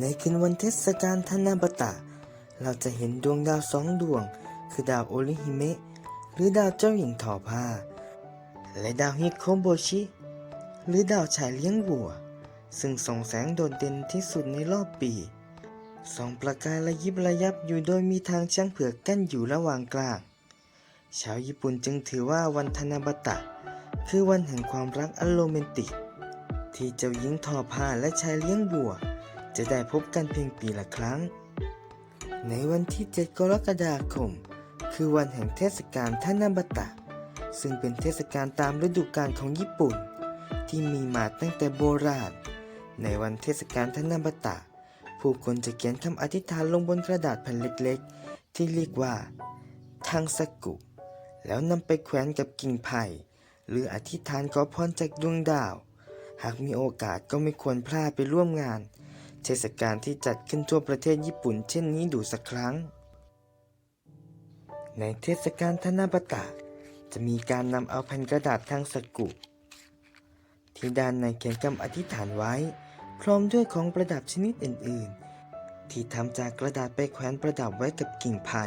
ในคืนวันเทศกาลทานาบตะ เราจะเห็นดวงดาวสองดวง คือดาวโอริฮิเมะหรือดาวเจ้าหญิงทอผ้า และดาวฮิโคโบชิ หรือดาวชายเลี้ยงวัว ซึ่งส่องแสงโดดเด่นที่สุดในรอบปีส่องประกายระยิบระยับอยู่โดยมีทางช้างเผือกกั้นอยู่ระหว่างกลาง ชาวญี่ปุ่นจึงถือว่าวันทานาบตะ คือวันแห่งความรักอันโรแมนติก ที่เจ้าหญิงทอผ้าและชายเลี้ยงวัว จะได้พบกันเพียงปีละครั้ง ในวันที่ 7 กรกฎาคม คือวันแห่งเทศกาลทานาบตะ ซึ่งเป็นเทศกาลตามฤดูกาลของญี่ปุ่น ที่มีมาตั้งแต่โบราณ ในวันเทศกาลทานาบตะ ผู้คนจะเขียนคำอธิษฐานลงบนกระดาษแผ่นเล็กๆ ที่เรียกว่า ทังสกุ แล้วนำไปแขวนกับกิ่งไผ่หรืออธิษฐานขอพรจากดวงดาว หากมีโอกาสก็ไม่ควรพลาดไปร่วมงาน เทศกาลที่จัดขึ้นทั่วประเทศญี่ปุ่นเช่นนี้ดูสักครั้ง ในเทศกาลทานาบตะ จะมีการนำเอาแผ่นกระดาษทางสกุ ที่ด้านในเขียนคำอธิษฐานไว้ พร้อมด้วยของประดับชนิดอื่น ๆ ที่ทำจากกระดาษไปแขวนประดับไว้กับกิ่งไผ่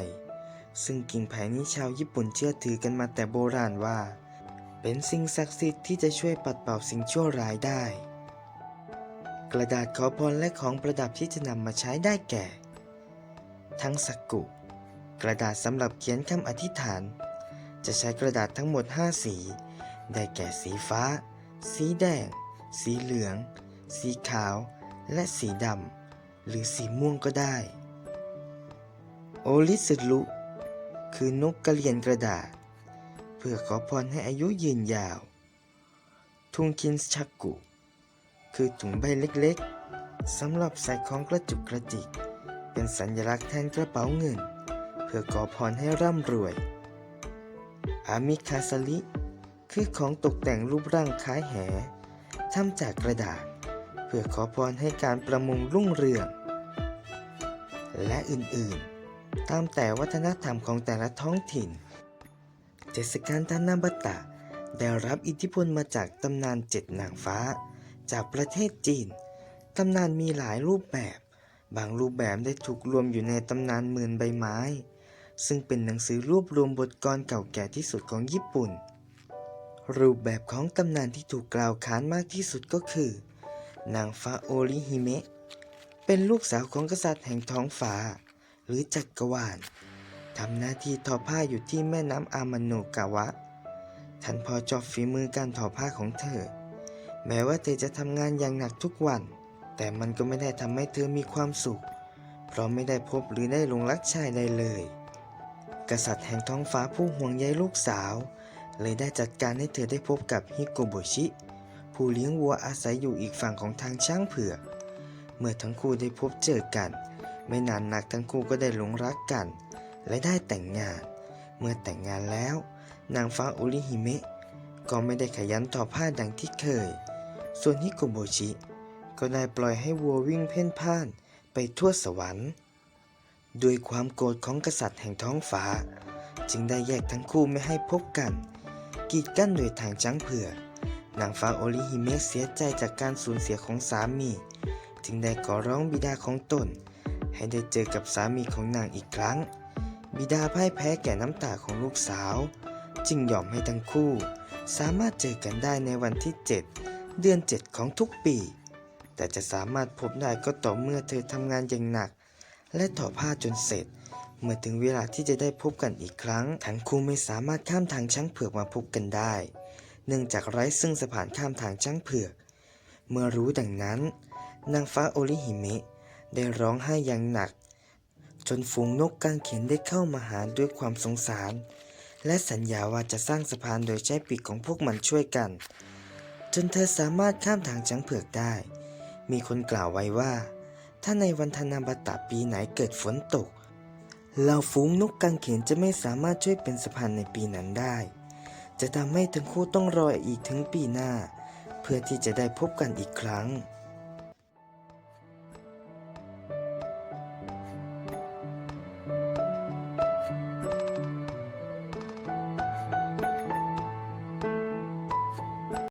ซึ่งกิ่งไผ่นี้ชาวญี่ปุ่นเชื่อถือกันมาแต่โบราณว่า เป็นสิ่งศักดิ์สิทธิ์ที่จะช่วยปัดเป่าสิ่งชั่วร้ายได้ กระดาษขอพรและของประดับที่จะนำมาใช้ได้แก่ ทั้งสกุ กระดาษสำหรับเขียนคำอธิษฐาน จะใช้กระดาษทั้งหมด 5 สี ได้แก่สีฟ้า สีแดง สีเหลือง สีขาว และสีดำหรือสีม่วงก็ได้ โอริสลุ คือนกกระเรียนกระดาษ เพื่อขอพรให้อายุยืนยาว ทุงคินชักกุ คือถุงใบเล็กๆสำหรับใส่ของกระจุกกระจิก เป็นสัญลักษณ์แทนกระเป๋าเงิน เพื่อขอพรให้ร่ำรวย อามิคาสลิ คือของตกแต่งรูปร่างคล้ายแหทำจากกระดาษ เพื่อขอพรให้การประมงรุ่งเรือง และอื่นๆ ตามแต่วัฒนธรรมของแต่ละท้องถิ่น เทศกาลทานาบตะได้รับอิทธิพลมาจากตำนานเจ็ดนางฟ้า จากประเทศจีน ตำนานมีหลายรูปแบบ บางรูปแบบได้ถูกรวมอยู่ในตำนานหมื่นใบไม้ ซึ่งเป็นหนังสือรวบรวมบทกลอนเก่าแก่ที่สุดของญี่ปุ่น รูปแบบของตำนานที่ถูกกล่าวขานมากที่สุดก็คือ นางฟ้าโอริฮิเมะ เป็นลูกสาวของกษัตริย์แห่งท้องฟ้า หรือจักรวาลทำหน้าที่ทอผ้าอยู่ที่แม่น้ำอามาโนกาวะ ท่านพอจอบฝีมือการทอผ้าของเธอ แม้ว่าเธอจะทำงานอย่างหนักทุกวัน แต่มันก็ไม่ได้ทำให้เธอมีความสุข เพราะไม่ได้พบหรือได้หลงรักชายใดเลย กษัตริย์แห่งท้องฟ้าผู้ห่วงใยลูกสาว เลยได้จัดการให้เธอได้พบกับฮิโกโบชิ ผู้เลี้ยงวัวอาศัยอยู่อีกฝั่งของทางช้างเผือก เมื่อทั้งคู่ได้พบเจอกัน ไม่นานนักทั้งคู่ก็ได้หลงรักกัน และได้แต่งงาน เมื่อแต่งงานแล้ว นางฟ้าโอริฮิเมะก็ไม่ได้ขยันต่อผ้าดังที่เคย ส่วนฮิโกโบชิ ก็ได้ปล่อยให้วัววิ่งเพ่นพ่านไปทั่วสวรรค์ ด้วยความโกรธของกษัตริย์แห่งท้องฟ้า จึงได้แยกทั้งคู่ไม่ให้พบกัน กีดกั้นโดยทางช้างเผือกนางฟ้าโอริฮิเมะเสียใจจากการสูญเสียของสามี จึงได้ขอร้องบิดาของตน ให้ได้เจอกับสามีของนางอีกครั้ง บิดาพ่ายแพ้แก่น้ำตาของลูกสาว จึงยอมให้ทั้งคู่ สามารถเจอกันได้ในวันที่ 7 เดือน 7 ของทุกปี แต่จะสามารถพบได้ก็ต่อเมื่อเธอทำงานอย่างหนัก และถอผ้าจนเสร็จ เมื่อถึงเวลาที่จะได้พบกันอีกครั้ง ทั้งคู่ไม่สามารถข้ามทางช้างเผือกมาพบกันได้ เนื่องจากไร้ซึ่งสะพานข้ามทางช้างเผือก เมื่อรู้ดังนั้น นางฟ้าโอริฮิเมะได้ร้องไห้อย่างหนัก จนฝูงนกกางเขนได้เข้ามาหาด้วยความสงสาร และสัญญาว่าจะสร้างสะพานโดยใช้ปีกของพวกมันช่วยกัน จนเธอสามารถข้ามทางช้างเผือกได้ มีคนกล่าวไว้ว่า ถ้าในวันธนาบตะปีไหนเกิดฝนตก เหล่าฝูงนกกังเขนจะไม่สามารถช่วยเป็นสะพานในปีนั้นได้ จะทำให้ทั้งคู่ต้องรออีกถึงปีหน้า เพื่อที่จะได้พบกันอีกครั้ง